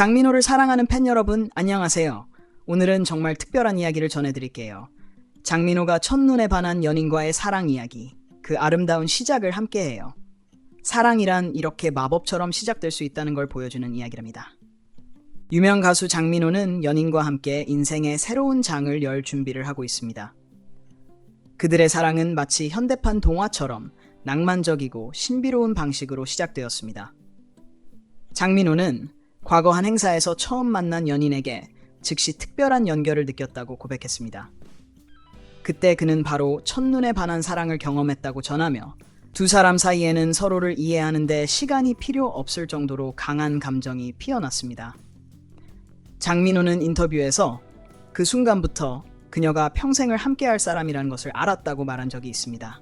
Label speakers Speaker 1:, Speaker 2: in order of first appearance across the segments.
Speaker 1: 장민호를 사랑하는 팬 여러분, 안녕하세요. 오늘은 정말 특별한 이야기를 전해드릴게요. 장민호가 첫눈에 반한 연인과의 사랑 이야기, 그 아름다운 시작을 함께해요. 사랑이란 이렇게 마법처럼 시작될 수 있다는 걸 보여주는 이야기랍니다. 유명 가수 장민호는 연인과 함께 인생의 새로운 장을 열 준비를 하고 있습니다. 그들의 사랑은 마치 현대판 동화처럼 낭만적이고 신비로운 방식으로 시작되었습니다. 장민호는 과거 한 행사에서 처음 만난 연인에게 즉시 특별한 연결을 느꼈다고 고백했습니다. 그때 그는 바로 첫눈에 반한 사랑을 경험했다고 전하며 두 사람 사이에는 서로를 이해하는데 시간이 필요 없을 정도로 강한 감정이 피어났습니다. 장민호는 인터뷰에서 그 순간부터 그녀가 평생을 함께할 사람이라는 것을 알았다고 말한 적이 있습니다.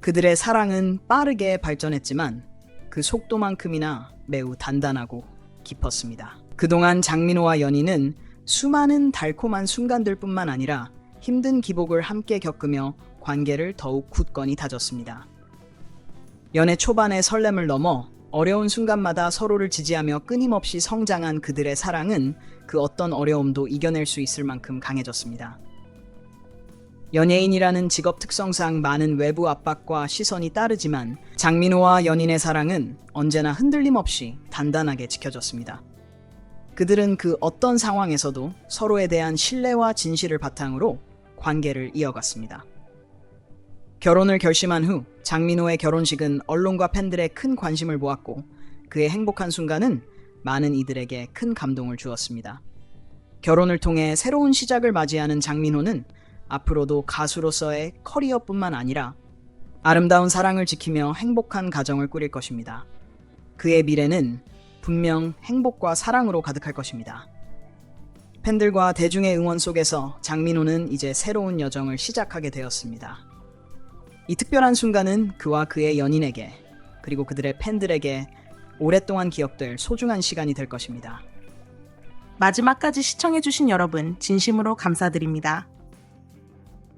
Speaker 1: 그들의 사랑은 빠르게 발전했지만 그 속도만큼이나 매우 단단하고 깊었습니다. 그동안 장민호와 연인은 수많은 달콤한 순간들 뿐만 아니라 힘든 기복을 함께 겪으며 관계를 더욱 굳건히 다졌습니다. 연애 초반의 설렘을 넘어 어려운 순간마다 서로를 지지하며 끊임없이 성장한 그들의 사랑은 그 어떤 어려움도 이겨낼 수 있을 만큼 강해졌습니다. 연예인이라는 직업 특성상 많은 외부 압박과 시선이 따르지만 장민호와 연인의 사랑은 언제나 흔들림 없이 단단하게 지켜졌습니다. 그들은 그 어떤 상황에서도 서로에 대한 신뢰와 진실을 바탕으로 관계를 이어갔습니다. 결혼을 결심한 후 장민호의 결혼식은 언론과 팬들의 큰 관심을 모았고 그의 행복한 순간은 많은 이들에게 큰 감동을 주었습니다. 결혼을 통해 새로운 시작을 맞이하는 장민호는 앞으로도 가수로서의 커리어뿐만 아니라 아름다운 사랑을 지키며 행복한 가정을 꾸릴 것입니다. 그의 미래는 분명 행복과 사랑으로 가득할 것입니다. 팬들과 대중의 응원 속에서 장민호는 이제 새로운 여정을 시작하게 되었습니다. 이 특별한 순간은 그와 그의 연인에게 그리고 그들의 팬들에게 오랫동안 기억될 소중한 시간이 될 것입니다.
Speaker 2: 마지막까지 시청해주신 여러분, 진심으로 감사드립니다.